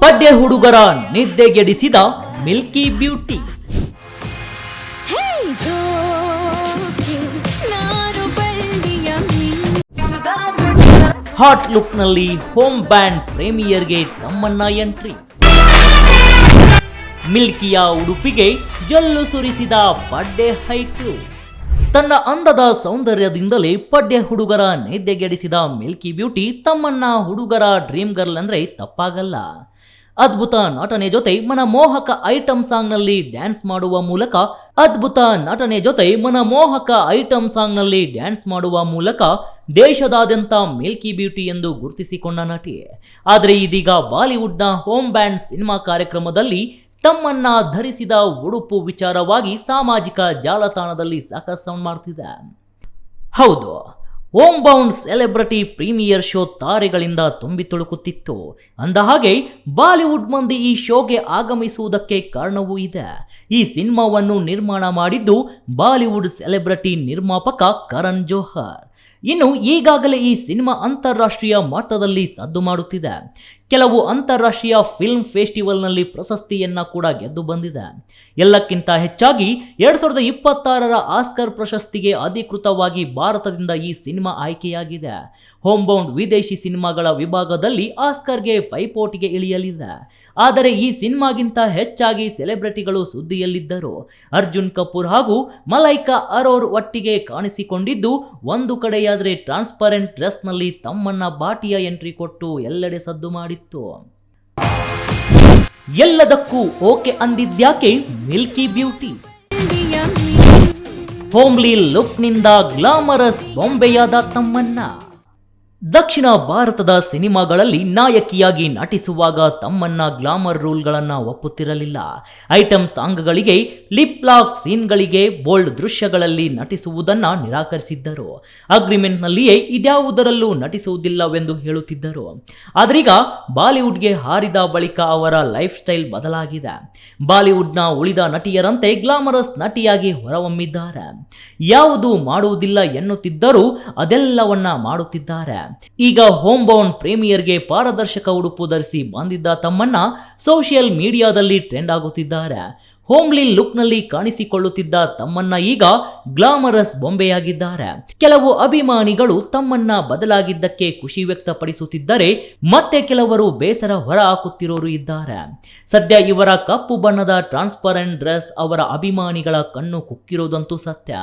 ಪಡ್ಡೆ ಹುಡುಗರ ನಿದ್ದೆಗೆಡಿಸಿದ milky beauty. Hot ಲುಕ್ನಲ್ಲಿ ಹೋಮ್ ಬ್ಯಾಂಡ್ ಪ್ರೇಮಿಯರ್ಗೆ ತಮ್ಮನ್ನ ಎಂಟ್ರಿ. ಮಿಲ್ಕಿಯ ಉಡುಪಿಗೆ ಜಲ್ಲು ಸುರಿಸಿದ ಪಡ್ಡೆ ಹೈಟು ತನ್ನ ಅಂದದ ಸೌಂದರ್ಯದಿಂದಲೇ ಪಡ್ಡೆ ಹುಡುಗರ ನಿದ್ದೆಗೆಡಿಸಿದ ಮಿಲ್ಕಿ ಬ್ಯೂಟಿ ತಮ್ಮನ್ನ ಹುಡುಗರ ಡ್ರೀಮ್ ಗರ್ಲ್ ಅಂದ್ರೆ ತಪ್ಪಾಗಲ್ಲ. ಅದ್ಭುತ ನಟನೆ ಜೊತೆ ಮನಮೋಹಕ ಸಾಂಗ್ ಸಾಂಗ್ನಲ್ಲಿ ಡ್ಯಾನ್ಸ್ ಮಾಡುವ ಮೂಲಕ, ಅದ್ಭುತ ನಟನೆ ಜೊತೆ ಮನಮೋಹಕ ಸಾಂಗ್ ಸಾಂಗ್ನಲ್ಲಿ ಡ್ಯಾನ್ಸ್ ಮಾಡುವ ಮೂಲಕ ದೇಶದಾದ್ಯಂತ ಮಿಲ್ಕಿ ಬ್ಯೂಟಿ ಎಂದು ಗುರುತಿಸಿಕೊಂಡ ನಟಿ. ಆದರೆ ಇದೀಗ ಬಾಲಿವುಡ್ನ ಹೋಮ್ ಬ್ಯಾಂಡ್ ಸಿನಿಮಾ ಕಾರ್ಯಕ್ರಮದಲ್ಲಿ ತಮ್ಮನ್ನ ಧರಿಸಿದ ಉಡುಪು ವಿಚಾರವಾಗಿ ಸಾಮಾಜಿಕ ಜಾಲತಾಣದಲ್ಲಿ ಸಾಕಷ್ಟು ಸೌಂಡ್ ಹೌದು. Homebound celebrity premiere show ತಾರೆಗಳಿಂದ ತುಂಬಿ ತುಳುಕುತ್ತಿತ್ತು. ಅಂದ ಹಾಗೆ, ಬಾಲಿವುಡ್ ಮಂದಿ ಈ ಶೋಗೆ ಆಗಮಿಸುವುದಕ್ಕೆ ಕಾರಣವೂ ಇದೆ. ಈ ಸಿನಿಮಾವನ್ನು ನಿರ್ಮಾಣ ಮಾಡಿದ್ದು ಬಾಲಿವುಡ್ ಸೆಲೆಬ್ರಿಟಿ ನಿರ್ಮಾಪಕ ಕರಣ್ ಜೋಹರ್. ಇನ್ನು ಈಗಾಗಲೇ ಈ ಸಿನಿಮಾ ಅಂತಾರಾಷ್ಟ್ರೀಯ ಮಟ್ಟದಲ್ಲಿ ಸದ್ದು ಮಾಡುತ್ತಿದೆ. ಕೆಲವು ಅಂತಾರಾಷ್ಟ್ರೀಯ ಫಿಲ್ಮ್ ಫೆಸ್ಟಿವಲ್ನಲ್ಲಿ ಪ್ರಶಸ್ತಿಯನ್ನ ಕೂಡ ಗೆದ್ದು ಬಂದಿದೆ. ಎಲ್ಲಕ್ಕಿಂತ ಹೆಚ್ಚಾಗಿ ಎರಡ್ ಸಾವಿರದ ಇಪ್ಪತ್ತಾರರ ಆಸ್ಕರ್ ಪ್ರಶಸ್ತಿಗೆ ಅಧಿಕೃತವಾಗಿ ಭಾರತದಿಂದ ಈ ಸಿನಿಮಾ ಆಯ್ಕೆಯಾಗಿದೆ. ಹೋಮ್ ಬೌಂಡ್ ವಿದೇಶಿ ಸಿನಿಮಾಗಳ ವಿಭಾಗದಲ್ಲಿ ಆಸ್ಕರ್ಗೆ ಪೈಪೋಟಿಗೆ ಇಳಿಯಲಿದೆ. ಆದರೆ ಈ ಸಿನಿಮಾಗಿಂತ ಹೆಚ್ಚಾಗಿ ಸೆಲೆಬ್ರಿಟಿಗಳು ಸುದ್ದಿಯಲ್ಲಿದ್ದರು. ಅರ್ಜುನ್ ಕಪೂರ್ ಹಾಗೂ ಮಲೈಕಾ ಅರೋರ್ ಒಟ್ಟಿಗೆ ಕಾಣಿಸಿಕೊಂಡಿದ್ದು ಒಂದು ಕಡೆಯಾದರೆ ಟ್ರಾನ್ಸ್ಪರೆಂಟ್ ಡ್ರೆಸ್ನಲ್ಲಿ ತಮ್ಮನ್ನ ಬಾಟಿಯ ಎಂಟ್ರಿ ಕೊಟ್ಟು ಎಲ್ಲೆಡೆ ಸದ್ದು ಮಾಡಿತ್ತು. ಎಲ್ಲದಕ್ಕೂ ಓಕೆ ಅಂದಿದ್ಯಾಕೆ ಮಿಲ್ಕಿ ಬ್ಯೂಟಿ ಹೋಮ್ಲಿ ಲುಕ್ನಿಂದ ಗ್ಲಾಮರಸ್ ಬೊಂಬೆಯಾದ ತಮ್ಮನ್ನ. ದಕ್ಷಿಣ ಭಾರತದ ಸಿನಿಮಾಗಳಲ್ಲಿ ನಾಯಕಿಯಾಗಿ ನಟಿಸುವಾಗ ತಮ್ಮನ್ನ ಗ್ಲಾಮರ್ ರೂಲ್ಗಳನ್ನ ಒಪ್ಪುತ್ತಿರಲಿಲ್ಲ. ಐಟಮ್ ಸಾಂಗ್ಗಳಿಗೆ ಲಿಪ್ ಲಾಕ್ ಸೀನ್ಗಳಿಗೆ ಬೋಲ್ಡ್ ದೃಶ್ಯಗಳಲ್ಲಿ ನಟಿಸುವುದನ್ನ ನಿರಾಕರಿಸಿದ್ದರು. ಅಗ್ರಿಮೆಂಟ್ನಲ್ಲಿಯೇ ಇದ್ಯಾವುದರಲ್ಲೂ ನಟಿಸುವುದಿಲ್ಲವೆಂದು ಹೇಳುತ್ತಿದ್ದರು. ಆದರೀಗ ಬಾಲಿವುಡ್ಗೆ ಹಾರಿದ ಬಳಿಕ ಅವರ ಲೈಫ್ ಸ್ಟೈಲ್ ಬದಲಾಗಿದೆ. ಬಾಲಿವುಡ್ನ ಉಳಿದ ನಟಿಯರಂತೆ ಗ್ಲಾಮರಸ್ ನಟಿಯಾಗಿ ಹೊರಹೊಮ್ಮಿದ್ದಾರೆ. ಯಾವುದು ಮಾಡುವುದಿಲ್ಲ ಎನ್ನುತ್ತಿದ್ದರೂ ಅದೆಲ್ಲವನ್ನ ಮಾಡುತ್ತಿದ್ದಾರೆ. ಈಗ ಹೋಮ್ ಬೌಂಡ್ ಪ್ರೇಮಿಯರ್ಗೆ ಪಾರದರ್ಶಕ ಉಡುಪು ಧರಿಸಿ ಬಂದಿದ್ದ ತಮ್ಮನ್ನ ಸೋಷಿಯಲ್ ಮೀಡಿಯಾದಲ್ಲಿ ಟ್ರೆಂಡ್ ಆಗುತ್ತಿದ್ದಾರೆ. ಹೋಮ್ಲಿ ಲುಕ್ನಲ್ಲಿ ಕಾಣಿಸಿಕೊಳ್ಳುತ್ತಿದ್ದ ತಮ್ಮನ್ನ ಈಗ ಗ್ಲಾಮರಸ್ ಬೊಂಬೆಯಾಗಿದ್ದಾರೆ. ಕೆಲವು ಅಭಿಮಾನಿಗಳು ತಮ್ಮನ್ನ ಬದಲಾಗಿದ್ದಕ್ಕೆ ಖುಷಿ ವ್ಯಕ್ತಪಡಿಸುತ್ತಿದ್ದರೆ ಮತ್ತೆ ಕೆಲವರು ಬೇಸರ ಹೊರ ಹಾಕುತ್ತಿರೋರು ಇದ್ದಾರೆ. ಸದ್ಯ ಇವರ ಕಪ್ಪು ಬಣ್ಣದ ಟ್ರಾನ್ಸ್ಪರೆಂಟ್ ಡ್ರೆಸ್ ಅವರ ಅಭಿಮಾನಿಗಳ ಕಣ್ಣು ಕುಕ್ಕಿರೋದಂತೂ ಸತ್ಯ.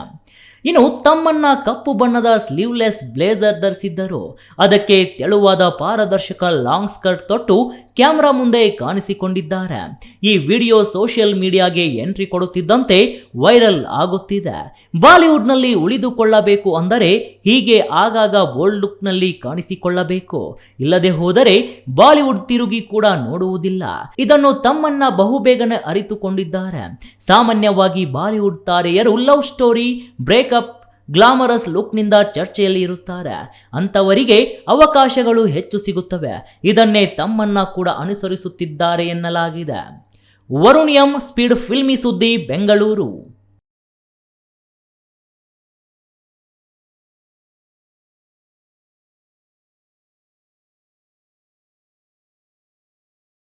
ಇನ್ನು ತಮ್ಮನ್ನ ಕಪ್ಪು ಬಣ್ಣದ ಸ್ಲೀವ್ಲೆಸ್ ಬ್ಲೇಸರ್ ಧರಿಸಿದ್ದರು. ಅದಕ್ಕೆ ತೆಳುವಾದ ಪಾರದರ್ಶಕ ಲಾಂಗ್ ಸ್ಕರ್ಟ್ ತೊಟ್ಟು ಕ್ಯಾಮ್ರಾ ಮುಂದೆ ಕಾಣಿಸಿಕೊಂಡಿದ್ದಾರೆ. ಈ ವಿಡಿಯೋ ಸೋಷಿಯಲ್ ಮೀಡಿಯಾಗೆ ಎಂಟ್ರಿ ಕೊಡುತ್ತಿದ್ದಂತೆ ವೈರಲ್ ಆಗುತ್ತಿದೆ. ಬಾಲಿವುಡ್ನಲ್ಲಿ ಉಳಿದುಕೊಳ್ಳಬೇಕು ಅಂದರೆ ಹೀಗೆ ಆಗಾಗ ಬೋಲ್ಡ್ ಲುಕ್ನಲ್ಲಿ ಕಾಣಿಸಿಕೊಳ್ಳಬೇಕು. ಇಲ್ಲದೆ ಹೋದರೆ ಬಾಲಿವುಡ್ ತಿರುಗಿ ಕೂಡ ನೋಡುವುದಿಲ್ಲ. ಇದನ್ನು ತಮ್ಮನ್ನ ಬಹುಬೇಗನೆ ಅರಿತುಕೊಂಡಿದ್ದಾರೆ. ಸಾಮಾನ್ಯವಾಗಿ ಬಾಲಿವುಡ್ ತಾರೆಯರು ಲವ್ ಸ್ಟೋರಿ, ಬ್ರೇಕಪ್, ಗ್ಲಾಮರಸ್ ಲುಕ್ನಿಂದ ಚರ್ಚೆಯಲ್ಲಿ ಇರುತ್ತಾರೆ. ಅಂಥವರಿಗೆ ಅವಕಾಶಗಳು ಹೆಚ್ಚು ಸಿಗುತ್ತವೆ. ಇದನ್ನೇ ತಮ್ಮನ್ನ ಕೂಡ ಅನುಸರಿಸುತ್ತಿದ್ದಾರೆ ಎನ್ನಲಾಗಿದೆ. ವರುಣ್ ಎಂ ಸ್ಪೀಡ್ ಫಿಲ್ಮಿ ಸುದ್ದಿ ಬೆಂಗಳೂರು.